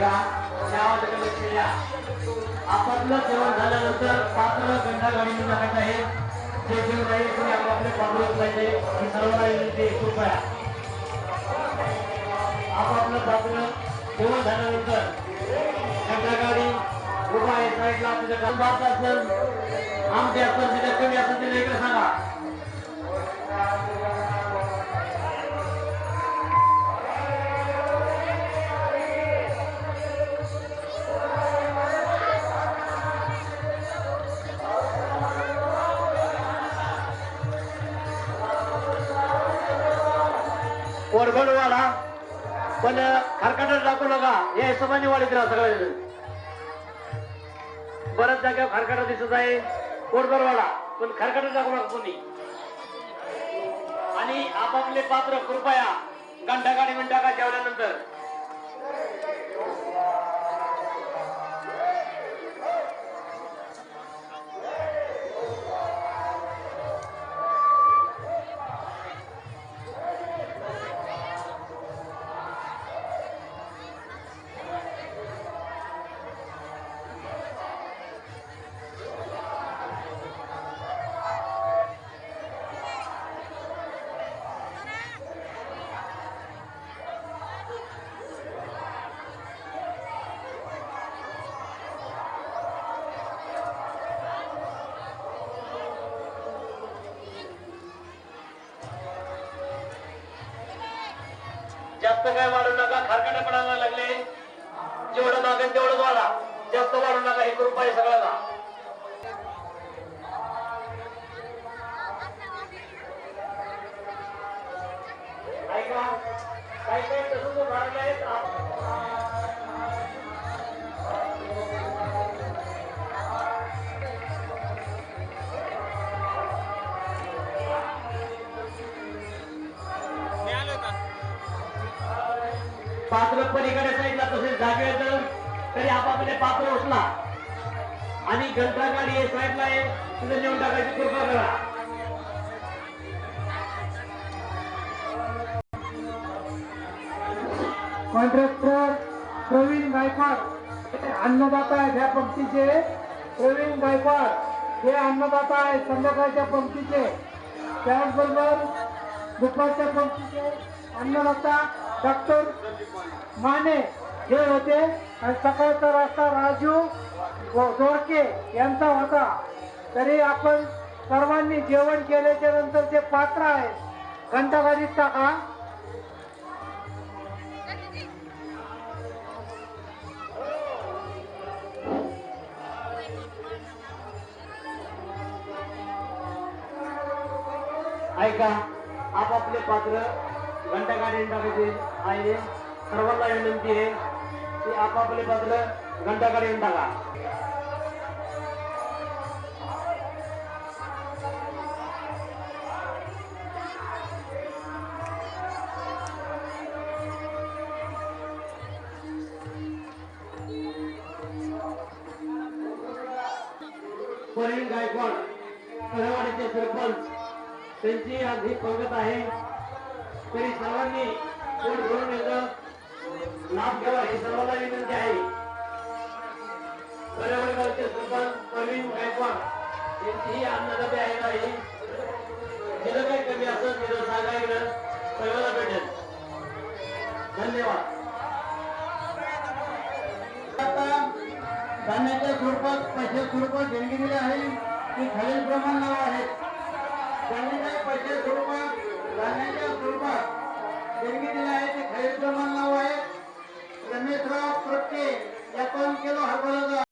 ऐका यावर लक्ष द्या आपलं जेवण झाल्यानंतर पात्र गंडा गाडी टाकायचं आहे. ते जेवण आहे तुम्ही आपापले पात्र पाहिजे. ही सर्वांना विनंती कृपया आपापलं पात्र जेवण झाल्यानंतर गंडा गाडी उभा आहे साईडला तुझ्या गंबात असेल आमचे असेल तिथे कमी असेल तिथे इकडे सांगा. कोरगडवाडा पण खारकाटात टाकू नका. हे हिशोबाने वाढीत राहा सगळ्या बऱ्याच जागेवर खारकाटा दिसत आहे. कोरगडवाडा पण खारकाटात टाकू नका कोणी. आणि आपापले पात्र कृपया घंटा गाडी मिनिटा का जेवल्यानंतर. जास्त काय वाढू नका खारकाटे पडायला लागले. जेवढं मागेल तेवढं वाढा. जास्त वाढू नका हे कृपा पाहिजे सगळ्याला. ऐका काही काही तसं तो आहे पात्र पलीकडे साईडला तसेच जागे तर तरी आपापले पात्र उचला. आणि घंटा गाडी आहे साईडला आहे तिथे नेऊन टाकायची कृपा करा. कॉन्ट्रॅक्टर प्रवीण गायकवाड अन्नदाता आहेत ह्या पंक्तीचे. प्रवीण गायकवाड हे अन्नदाता आहेत संध्याकाळच्या पंक्तीचे. त्याचबरोबर दुपारच्या पंक्तीचे अन्नदाता डॉक्टर माने हे होते आणि सकाळचा रस्ता राजू दोडके यांचा होता. तरी आपण सर्वांनी जेवण केल्याच्यानंतर जे पात्र आहेत घंटागाडीत टाका ऐका आपापले पात्र घंटा गाडी टाकायचे आहे सर्वांना विनंती आहे की आपापले पात्र घंटा गाडी टाका गायकवाड सहवाडीचे सरपंच त्यांची आज ही पंगत आहे. तरी सर्वांनी पोट भरून याचा लाभ घ्यावा ही सर्वांना विनंती आहे. पर्यावरणाचे सरपंच प्रवीण गायकवाड यांचीही ही आहे. नाही जिथं काही कमी असं तिथं सांगायला इकडं. सर्वांना भेटेल. धन्यवाद. आता धान्याच्या स्वरूपात पैसे स्वरूपात देणगी दिली आहे. ती खालील प्रमाण नाव आहे त्यांनी काही पैसे स्वरूपात धान्याच्या देणगी आहे. ते खैर जमान नाव आहे रमेशराव प्रत्येक या काम केलं हरभराचा